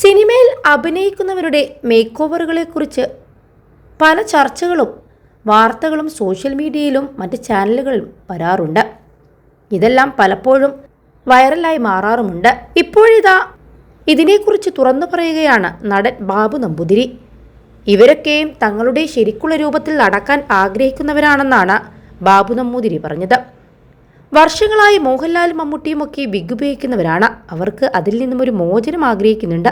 സിനിമയിൽ അഭിനയിക്കുന്നവരുടെ മേക്ക് ഓവറുകളെക്കുറിച്ച് പല ചർച്ചകളും വാർത്തകളും സോഷ്യൽ മീഡിയയിലും മറ്റ് ചാനലുകളിലും വരാറുണ്ട്. ഇതെല്ലാം പലപ്പോഴും വൈറലായി മാറാറുമുണ്ട്. ഇപ്പോഴിതാ ഇതിനെക്കുറിച്ച് തുറന്നു പറയുകയാണ് നടൻ ബാബു നമ്പൂതിരി. ഇവരൊക്കെയും തങ്ങളുടെ ശരിക്കുള്ള രൂപത്തിൽ നടക്കാൻ ആഗ്രഹിക്കുന്നവരാണെന്നാണ് ബാബു നമ്പൂതിരി പറഞ്ഞത്. വർഷങ്ങളായി മോഹൻലാലും മമ്മൂട്ടിയുമൊക്കെ ബിഗ് ഉപയോഗിക്കുന്നവരാണ്. അവർക്ക് അതിൽ നിന്നും ഒരു മോചനം ആഗ്രഹിക്കുന്നുണ്ട്.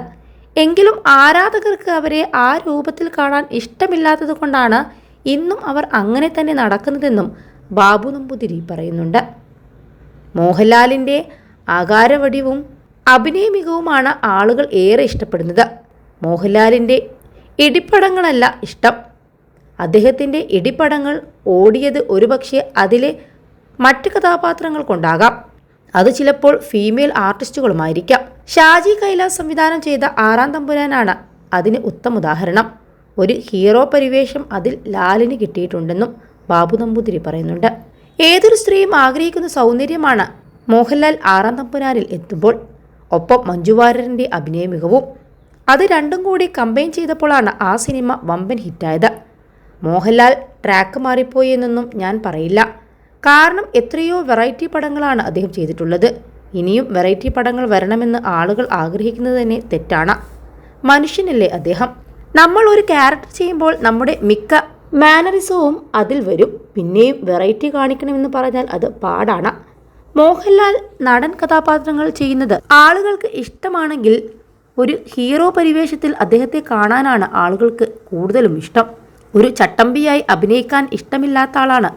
എങ്കിലും ആരാധകർക്ക് അവരെ ആ രൂപത്തിൽ കാണാൻ ഇഷ്ടമില്ലാത്തത് കൊണ്ടാണ് ഇന്നും അവർ അങ്ങനെ തന്നെ നടക്കുന്നതെന്നും ബാബു നമ്പൂതിരി പറയുന്നുണ്ട്. മോഹൻലാലിന്റെ ആകാരവടിവും അഭിനയമികവുമാണ് ആളുകൾ ഏറെ ഇഷ്ടപ്പെടുന്നത്. മോഹൻലാലിന്റെ ഇടിപ്പടങ്ങളല്ല ഇഷ്ടം. അദ്ദേഹത്തിന്റെ ഇടിപ്പടങ്ങൾ ഓടിയത് ഒരുപക്ഷെ അതിലെ മറ്റ് കഥാപാത്രങ്ങൾ കൊണ്ടാകാം. അത് ചിലപ്പോൾ ഫീമെയിൽ ആർട്ടിസ്റ്റുകളുമായിരിക്കാം ഷാജി കൈലാസ് സംവിധാനം ചെയ്ത ആറാം തമ്പുരാനാണ് അതിന് ഉത്തമ ഉദാഹരണം. ഒരു ഹീറോ പരിവേഷം അതിൽ ലാലിന് കിട്ടിയിട്ടുണ്ടെന്നും ബാബു നമ്പൂതിരി പറയുന്നുണ്ട്. ഏതൊരു സ്ത്രീയും ആഗ്രഹിക്കുന്ന സൗന്ദര്യമാണ് മോഹൻലാൽ ആറാം തമ്പുരാനിൽ എത്തുമ്പോൾ. ഒപ്പം മഞ്ജുവാരന്റെ അഭിനയ മികവും. അത് രണ്ടും കൂടി കമ്പൈൻ ചെയ്തപ്പോഴാണ് ആ സിനിമ വമ്പൻ ഹിറ്റായത്. മോഹൻലാൽ ട്രാക്ക് മാറിപ്പോയി എന്നൊന്നും ഞാൻ പറയില്ല. കാരണം എത്രയോ വെറൈറ്റി പടങ്ങളാണ് അദ്ദേഹം ചെയ്തിട്ടുള്ളത്. ഇനിയും വെറൈറ്റി പടങ്ങൾ വരണമെന്ന് ആളുകൾ ആഗ്രഹിക്കുന്നത് തന്നെ തെറ്റാണ്. മനുഷ്യനല്ലേ അദ്ദേഹം? നമ്മൾ ഒരു ക്യാരക്ടർ ചെയ്യുമ്പോൾ നമ്മുടെ മിക്ക മാനറിസവും അതിൽ വരും. പിന്നെയും വെറൈറ്റി കാണിക്കണമെന്ന് പറഞ്ഞാൽ അത് പാടാണ്. മോഹൻലാൽ നടൻ കഥാപാത്രങ്ങൾ ചെയ്യുന്നത് ആളുകൾക്ക് ഇഷ്ടമാണെങ്കിൽ ഒരു ഹീറോ പരിവേഷത്തിൽ അദ്ദേഹത്തെ കാണാനാണ് ആളുകൾക്ക് കൂടുതലും ഇഷ്ടം. ഒരു ചട്ടമ്പിയായി അഭിനയിക്കാൻ ഇഷ്ടമില്ലാത്ത ആളാണ്.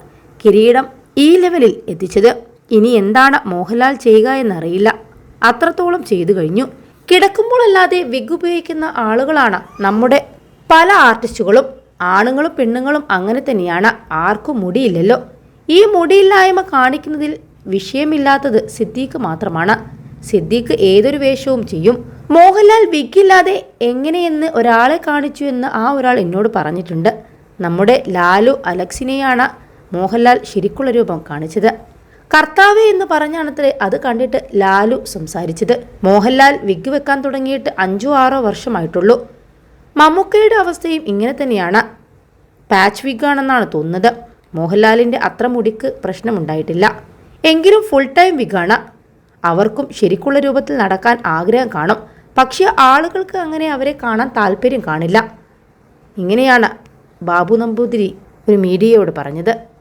കിരീടം ഈ ലെവലിൽ എത്തിച്ചത്. ഇനി എന്താണ് മോഹൻലാൽ ചെയ്യുക എന്നറിയില്ല. അത്രത്തോളം ചെയ്തു കഴിഞ്ഞു. കിടക്കുമ്പോഴല്ലാതെ വിഗ് ഉപയോഗിക്കുന്ന ആളുകളാണ് നമ്മുടെ പല ആർട്ടിസ്റ്റുകളും ആണുങ്ങളും പെണ്ണുങ്ങളും അങ്ങനെ തന്നെയാണ്. ആർക്കും മുടിയില്ലല്ലോ. ഈ മുടിയില്ലായ്മ കാണിക്കുന്നതിൽ വിഷയമില്ലാത്തത് സിദ്ദീഖ് മാത്രമാണ്. സിദ്ദീഖ് ഏതൊരു വേഷവും ചെയ്യും. മോഹൻലാൽ വിഗില്ലാതെ എങ്ങനെയെന്ന് ഒരാളെ കാണിച്ചു എന്ന് ആ ഒരാൾ എന്നോട് പറഞ്ഞിട്ടുണ്ട്. നമ്മുടെ ലാലു അലക്സിനെയാണ് മോഹൻലാൽ ശരിക്കുള്ള രൂപം കാണിച്ചത്. കർത്താവ് എന്ന് പറഞ്ഞാണത്രേ അത് കണ്ടിട്ട് ലാലു സംസാരിച്ചത്. മോഹൻലാൽ വിഗ് വെക്കാൻ തുടങ്ങിയിട്ട് അഞ്ചോ ആറോ വർഷമായിട്ടുള്ളൂ. മമ്മൂക്കയുടെ അവസ്ഥയും ഇങ്ങനെ തന്നെയാണ്. പാച്ച് വിഗാണെന്നാണ് തോന്നുന്നത്. മോഹൻലാലിന്റെ അത്ര മുടിക്ക് പ്രശ്നമുണ്ടായിട്ടില്ല. എങ്കിലും ഫുൾ ടൈം വിഗാണ് അവർക്കും ശരിക്കുള്ള രൂപത്തിൽ നടക്കാൻ ആഗ്രഹം കാണും. പക്ഷേ ആളുകൾക്ക് അങ്ങനെ അവരെ കാണാൻ താല്പര്യം കാണില്ല. ഇങ്ങനെയാണ് ബാബു നമ്പൂതിരി ഒരു മീഡിയയോട് പറഞ്ഞത്.